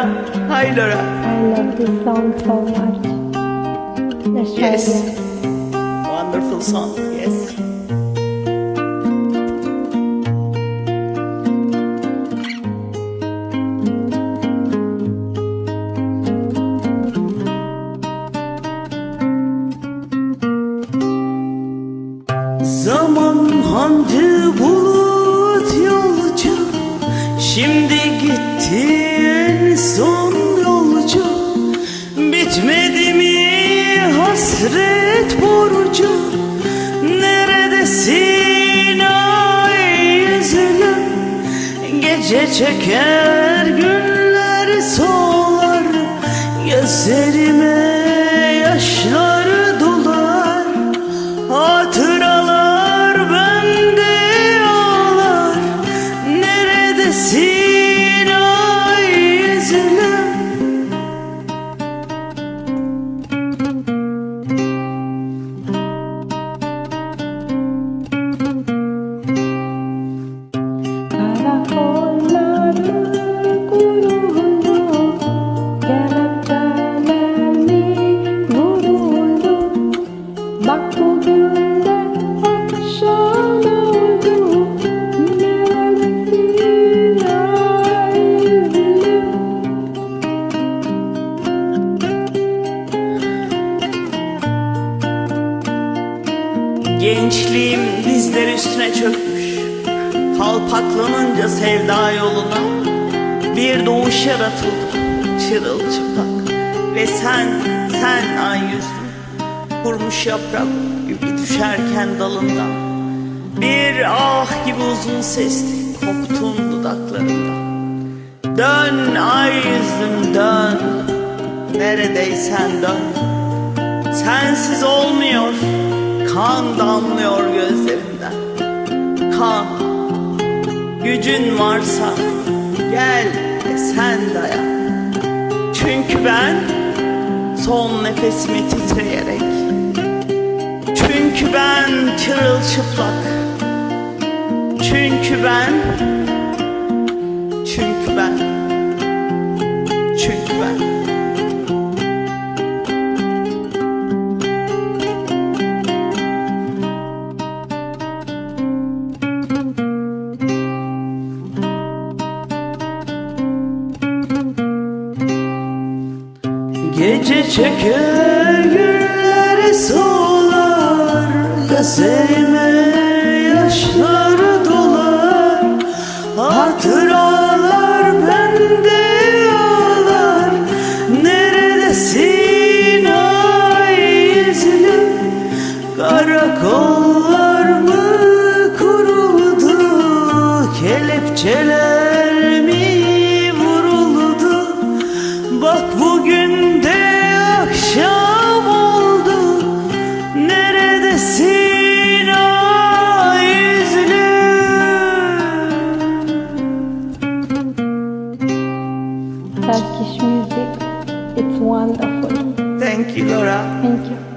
Laura. Hi, Laura. I love this song so much. Let's Yes. Wonderful song. Yes. Zaman hancı bulut yolcu Şimdi gitti son yolcu Bitmedi mi hasret borcu? Neredesin ay yüzlüm Gece çeker günler solar Gözlerime Gençliğim dizler üstüne çökmüş. Kalpaklanınca sevda yoluna Bir doğuş yaratıldı. Çırılçıplak Ve sen, sen ay yüzlü Kurmuş yaprak gibi düşerken dalından Bir ah gibi uzun sesli koptun dudaklarından Dön ay yüzlüm dön. Neredeysen dön. Sensiz olmuyor Kan damlıyor gözlerimden. Kan Gücün varsa Gel ve sen dayan. Çünkü ben Son nefesimi titreyerek Çünkü ben çırılçıplak Çünkü ben Çünkü ben Çünkü ben Gece çeker günleri solar Gözlerime yaşlar dolar. Hatıralar bende ağlar. Neredesin ay yüzlüm Karakollar mı kuruldu? Kelepçeler music, it's wonderful. Thank you Laura Thank you.